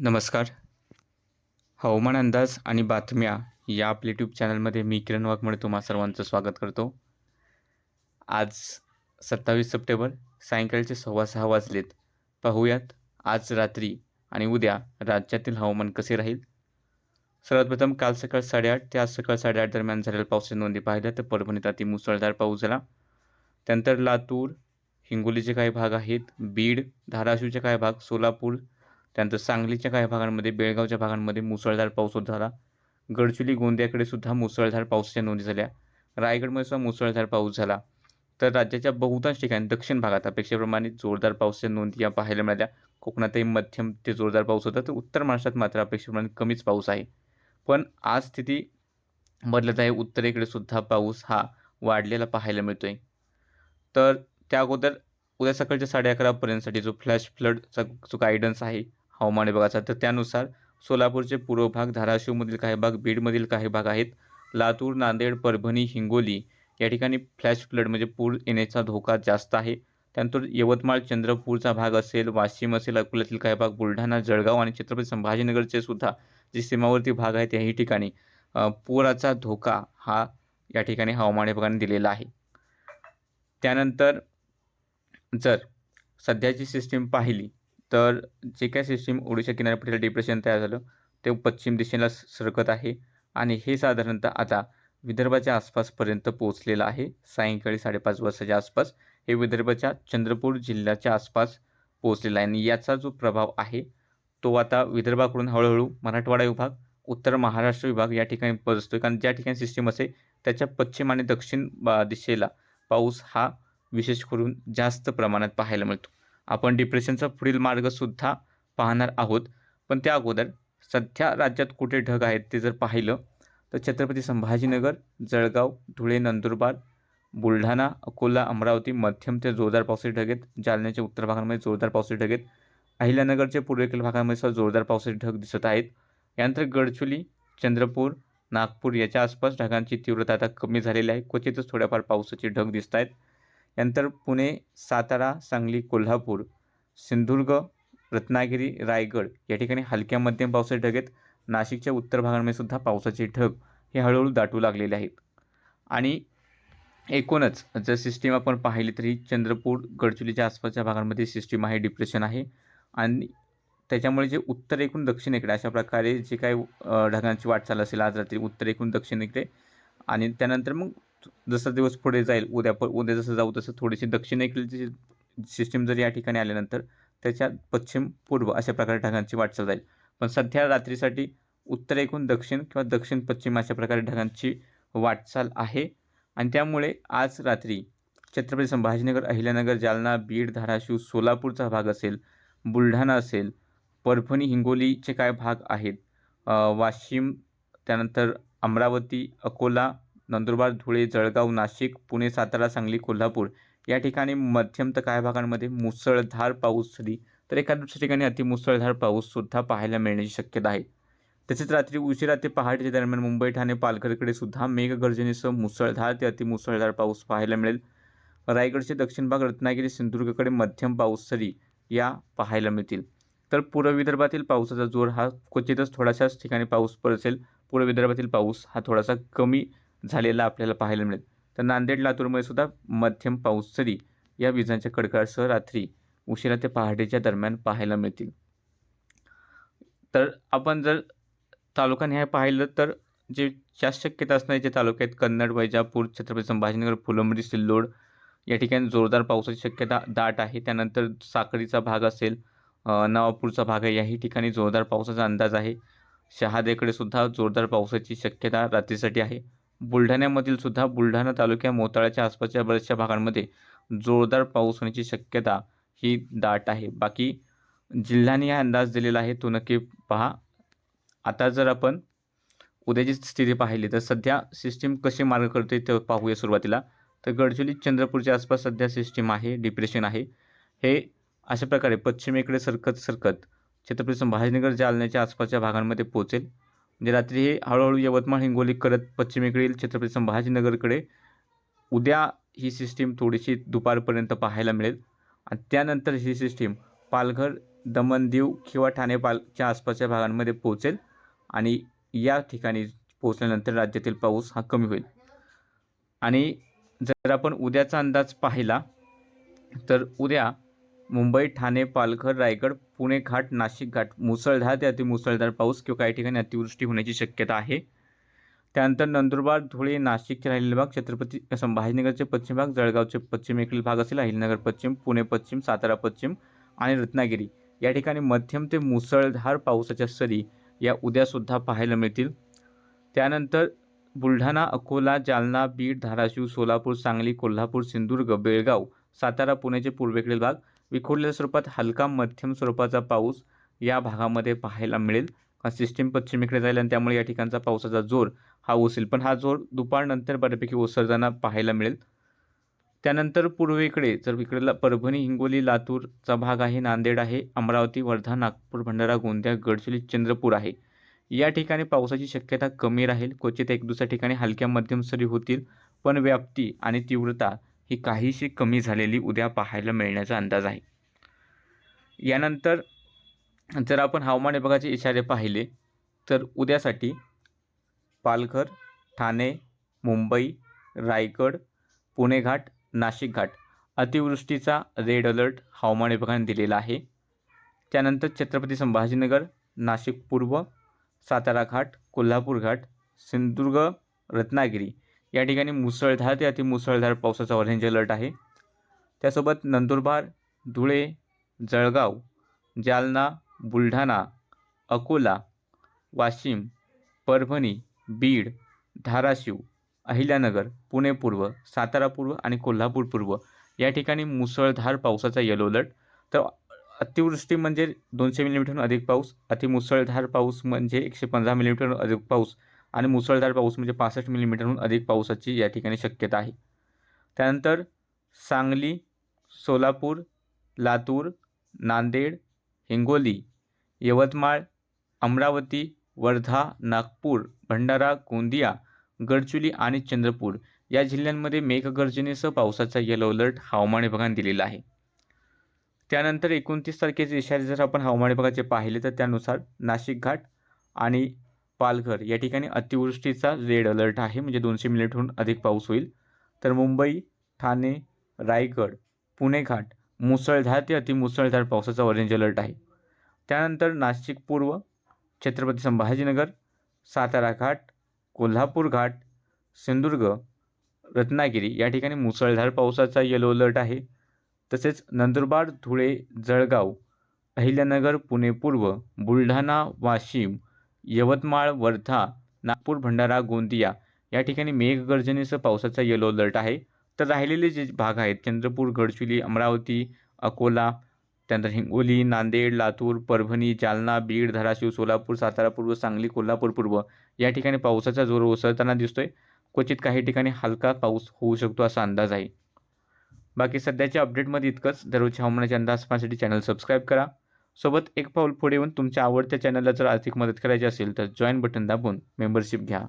नमस्कार. हवामान अंदाज आणि बातम्या या आपल्या यूट्यूब चॅनलमध्ये मी किरण वाघमोडे तुम्हा सर्वांचं स्वागत करतो. आज सत्तावीस सप्टेंबर सायंकाळचे सव्वा सहा वाजलेत. पाहूयात आज रात्री आणि उद्या राज्यातील हवामान कसे राहील? सर्वात प्रथम काल सकाळ साडेआठ ते आज सकाळ साडेआठ दरम्यान झालेल्या पावसाच्या नोंदी पाहिल्या तर परभणीत अति मुसळधार पाऊस झाला. त्यानंतर लातूर हिंगोलीचे काही भाग आहेत बीड धाराशिवचे काही भाग सोलापूर त्यानंतर सांगलीच्या काही भागांमध्ये बेळगावच्या भागांमध्ये मुसळधार पाऊस होत झाला. गडचिरोली गोंदियाकडे सुद्धा मुसळधार पावसाच्या नोंदी झाल्या. रायगडमध्ये सुद्धा मुसळधार पाऊस झाला. तर राज्याच्या बहुतांश ठिकाणी दक्षिण भागात अपेक्षेप्रमाणे जोरदार पावसाच्या नोंदी या पाहायला मिळाल्या. कोकणातही मध्यम ते जोरदार पाऊस होता तर उत्तर महाराष्ट्रात मात्र अपेक्षेप्रमाणे कमीच पाऊस आहे. पण आज स्थिती बदलत आहे. उत्तरेकडे सुद्धा पाऊस हा वाढलेला पाहायला मिळतोय. तर त्या अगोदर उद्या सकाळच्या साडे अकरापर्यंतसाठी जो फ्लॅश फ्लडचा जो गायडन्स आहे हवामान विभागाचा. तर त्यानुसार सोलापूरचे पूर्व भाग धाराशिवमधील काही भाग बीडमधील काही भाग आहेत. लातूर नांदेड परभणी हिंगोली या ठिकाणी फ्लॅश फ्लड म्हणजे पूर येण्याचा धोका जास्त आहे. त्यानंतर यवतमाळ चंद्रपूरचा भाग असेल वाशिम असेल अकोल्यातील काही भाग बुलढाणा जळगाव आणि छत्रपती संभाजीनगरचे सुद्धा जे सीमावर्ती भाग आहेत याही ठिकाणी पुराचा धोका हा या ठिकाणी हवामान विभागाने दिलेला आहे. त्यानंतर जर सध्याची सिस्टीम पाहिली तर जे काय सिस्टीम ओडिशा किनारपट्टीला डिप्रेशन तयार झालं ते पश्चिम दिशेला सरकत आहे. आणि हे साधारणतः आता विदर्भाच्या आसपासपर्यंत पोहोचलेलं आहे. सायंकाळी साडेपाच वाजताच्या आसपास हे विदर्भाच्या चंद्रपूर जिल्ह्याच्या आसपास पोहोचलेला आहे. आणि याचा जो प्रभाव आहे तो आता विदर्भाकडून हळूहळू मराठवाडा विभाग उत्तर महाराष्ट्र विभाग या ठिकाणी पोहोचतोय. कारण ज्या ठिकाणी सिस्टीम असेल त्याच्या पश्चिम आणि दक्षिण बा- दिशेला पाऊस हा विशेष करून जास्त प्रमाणात पाहायला मिळतो. आपण डिप्रेशनचा पुढील मार्गसुद्धा पाहणार आहोत. पण त्या अगोदर सध्या राज्यात कुठे ढग आहेत ते जर पाहिलं तर छत्रपती संभाजीनगर जळगाव धुळे नंदुरबार बुलढाणा अकोला अमरावती मध्यम ते जोरदार पावसाचे ढग आहेत. जालन्याच्या उत्तर भागांमध्ये जोरदार पावसाचे ढग आहेत. अहिल्यानगरच्या पूर्वेकडील भागांमध्ये सुद्धा जोरदार पावसाचे ढग दिसत आहेत. यानंतर गडचुली चंद्रपूर नागपूर याच्या आसपास ढगांची तीव्रता आता कमी झालेली आहे. क्वचितच थोड्याफार पावसाचे ढग दिसत आहेत. यानंतर पुणे सातारा सांगली कोल्हापूर सिंधुदुर्ग रत्नागिरी रायगड या ठिकाणी हलक्या मध्यम पावसाचे ढग आहेत. नाशिकच्या उत्तर भागांमध्ये सुद्धा पावसाचे ढग हे हळूहळू दाटू लागलेले आहेत. आणि एकूणच जर सिस्टीम आपण पाहिली तरी चंद्रपूर गडचिरोलीच्या आसपासच्या भागांमध्ये सिस्टीम आहे डिप्रेशन आहे. आणि त्याच्यामुळे जे उत्तर एकूण दक्षिणेकडे अशा प्रकारे जे काही ढगांची वाटचाल असेल आज रात्री उत्तर एकूण दक्षिणेकडे आणि त्यानंतर मग जसा दिवस पुढे जाईल उद्या प उद्या जसं जाऊ तसं थोडीशी दक्षिणेकडची सिस्टीम जर या ठिकाणी आल्यानंतर त्याच्या पश्चिम पूर्व अशा प्रकारे ढगांची वाटचाल जाईल. पण सध्या रात्रीसाठी उत्तरेकडून दक्षिण किंवा दक्षिण पश्चिम अशा प्रकारे ढगांची वाटचाल आहे. आणि त्यामुळे आज रात्री छत्रपती संभाजीनगर अहिल्यानगर जालना बीड धाराशिव सोलापूरचा भाग असेल बुलढाणा असेल परभणी हिंगोलीचे काय भाग आहेत? वाशिम त्यानंतर अमरावती अकोला नंदुरबार धुळे जळगाव नाशिक पुणे सातारा सांगली कोल्हापूर या ठिकाणी मध्यम तर काही भागांमध्ये मुसळधार पाऊस झाली तर एखाद्या दुसऱ्या ठिकाणी अतिमुसळधार पाऊससुद्धा पाहायला मिळण्याची शक्यता आहे. तसेच रात्री उशिरा ते पहाटेच्या दरम्यान मुंबई ठाणे पालघरकडे सुद्धा मेघगर्जनेसह मुसळधार ते अतिमुसळधार पाऊस पाहायला मिळेल. रायगडचे दक्षिण भाग रत्नागिरी सिंधुदुर्गकडे मध्यम पाऊस सरी या पाहायला मिळतील. तर पूर्व विदर्भातील पावसाचा जोर हा क्वचितच थोड्याशाच ठिकाणी पाऊस पडसेल पूर्व विदर्भातील पाऊस हा थोडासा कमी झालेला आपल्याला पाहायला मिळेल. तर नांदेड लातूरमध्ये सुद्धा मध्यम पाऊस सरी या विजांच्या कडकडासह रात्री उशिरा ते पहाटेच्या दरम्यान पाहायला मिळतील. तर आपण जर तालुकानिहाय पाहिलं तर जे जास्त शक्यता असणारे जे तालुके आहेत कन्नड वैजापूर छत्रपती संभाजीनगर फुलंबरी सिल्लोड या ठिकाणी जोरदार पावसाची शक्यता दाट आहे. त्यानंतर साखरीचा भाग असेल नवापूरचा भाग आहे याही ठिकाणी जोरदार पावसाचा अंदाज आहे. शहादेकडे सुद्धा जोरदार पावसाची शक्यता रात्रीसाठी आहे. बुलढाण्यामधील सुद्धा बुलढाणा तालुक्या मोताळ्याच्या आसपासच्या बऱ्याचशा भागांमध्ये जोरदार पाऊस होण्याची शक्यता ही दाट आहे. बाकी जिल्ह्याने हा अंदाज दिलेला आहे तो नक्की पहा. आता जर आपण उद्याची स्थिती पाहिली तर सध्या सिस्टीम कशी मार्ग करते ते पाहूया सुरुवातीला. तर गडचिरोली चंद्रपूरच्या आसपास सध्या सिस्टीम आहे डिप्रेशन आहे. हे अशा प्रकारे पश्चिमेकडे सरकत सरकत छत्रपती संभाजीनगर जालन्याच्या आसपासच्या भागांमध्ये पोहोचेल. म्हणजे रात्री हे हळूहळू यवतमाळ हिंगोली करत पश्चिमेकडील छत्रपती संभाजीनगरकडे उद्या ही सिस्टीम थोडीशी दुपारपर्यंत पाहायला मिळेल. आणि त्यानंतर ही सिस्टीम पालघर दमण दीव किंवा ठाणे पालच्या आसपासच्या भागांमध्ये पोहोचेल आणि या ठिकाणी पोहोचल्यानंतर राज्यातील पाऊस हा कमी होईल. आणि जर आपण उद्याचा अंदाज पाहिला तर उद्या मुंबई ठाणे पालघर रायगड पुणे घाट नाशिक घाट मुसळधार ते अतिमुसळधार पाऊस किंवा काही ठिकाणी अतिवृष्टी होण्याची शक्यता आहे. त्यानंतर नंदुरबार धुळे नाशिकचे राहिलेले भाग छत्रपती संभाजीनगरचे पश्चिम भाग जळगावचे पश्चिमेकडील भाग असेल अहिलनगर पश्चिम पुणे पश्चिम सातारा पश्चिम आणि रत्नागिरी. या ठिकाणी मध्यम ते मुसळधार पावसाच्या सरी या उद्यासुद्धा पाहायला मिळतील. त्यानंतर बुलढाणा अकोला जालना बीड धाराशिव सोलापूर सांगली कोल्हापूर सिंधुदुर्ग बेळगाव सातारा पुण्याचे पूर्वेकडील भाग विखुरलेल्या स्वरूपात हलका मध्यम स्वरूपाचा पाऊस या भागामध्ये पाहायला मिळेल. सिस्टीम पश्चिमेकडे जाईल आणि त्यामुळे या ठिकाणचा पावसाचा जोर हा ओसेल पण हा जोर दुपारनंतर बऱ्यापैकी ओसरताना पाहायला मिळेल. त्यानंतर पूर्वेकडे जर इकडेला परभणी हिंगोली लातूरचा भाग आहे नांदेड आहे अमरावती वर्धा नागपूर भंडारा गोंदिया गडचिरोली चंद्रपूर आहे. या ठिकाणी पावसाची शक्यता कमी राहील. क्वचित एक दुसऱ्या ठिकाणी हलक्या मध्यम सरी होतील. पण व्याप्ती आणि तीव्रता ही काहीशी कमी झालेली उद्या पाहायला मिळण्याचा अंदाज आहे. यानंतर जर आपण हवामान विभागाचे इशारे पाहिले तर उद्यासाठी पालघर ठाणे मुंबई रायगड पुणे घाट नाशिक घाट अतिवृष्टीचा रेड अलर्ट हवामान विभागाने दिलेला आहे. त्यानंतर छत्रपती संभाजीनगर नाशिक पूर्व सातारा घाट कोल्हापूर घाट सिंधुदुर्ग रत्नागिरी या ठिकाणी मुसळधार ते अतिमुसळधार पावसाचा ऑरेंज अलर्ट आहे. त्यासोबत नंदुरबार धुळे जळगाव जालना बुलढाणा अकोला वाशिम परभणी बीड धाराशिव अहिल्यानगर पुणे पूर्व सातारा पूर्व आणि कोल्हापूर पूर्व या ठिकाणी मुसळधार पावसाचा येलो अलर्ट तर अतिवृष्टी म्हणजे दोनशे मिलीमीटरहून अधिक पाऊस अतिमुसळधार पाऊस म्हणजे एकशे पंधरा मिलीमीटरहून अधिक पाऊस आणि मुसळधार पाऊस म्हणजे पासष्ट मिलीमीटरहून अधिक पावसाची या ठिकाणी शक्यता आहे. त्यानंतर सांगली सोलापूर लातूर नांदेड हिंगोली यवतमाळ अमरावती वर्धा नागपूर भंडारा गोंदिया गडचुली आणि चंद्रपूर या जिल्ह्यांमध्ये मेघगर्जनेसह पावसाचा येलो अलर्ट हवामान विभागाने दिलेला आहे. त्यानंतर एकोणतीस तारखेचे इशारे जर आपण हवामान विभागाचे पाहिले तर त्यानुसार नाशिक घाट आणि पालघर या ठिकाणी अतिवृष्टीचा रेड अलर्ट आहे. म्हणजे दोनशे मिनिटहून अधिक पाऊस होईल. तर मुंबई ठाणे रायगड पुणे घाट मुसळधार ते अतिमुसळधार पावसाचा ऑरेंज अलर्ट आहे. त्यानंतर नाशिक पूर्व छत्रपती संभाजीनगर सातारा घाट कोल्हापूर घाट सिंधुदुर्ग रत्नागिरी या ठिकाणी मुसळधार पावसाचा येलो अलर्ट आहे. तसेच नंदुरबार धुळे जळगाव अहिल्यानगर पुणे पूर्व बुलढाणा वाशिम यवतमाळ वर्धा नागपूर भंडारा गोंदिया या ठिकाणी मेघगर्जनेसह पावसाचा येलो अलर्ट आहे. तर राहिलेले जे भाग आहेत चंद्रपूर गडचिरोली अमरावती अकोला त्यानंतर हिंगोली नांदेड लातूर परभणी जालना बीड धाराशिव सोलापूर सातारा पूर्व सांगली कोल्हापूर पूर्व या ठिकाणी पावसाचा जोर ओसरताना दिसतोय. क्वचित काही ठिकाणी हलका पाऊस होऊ शकतो असा अंदाज आहे. बाकी सध्याच्या अपडेटमध्ये इतकंच. दररोजच्या हवामानाचे अंदाज पाहण्यासाठी चॅनल सबस्क्राईब करा. सोबत एक पाऊल पुढे येऊन तुमच्या आवडत्या चॅनलला जर आर्थिक मदत करायची असेल तर जॉईन बटन दाबून मेंबरशिप घ्या.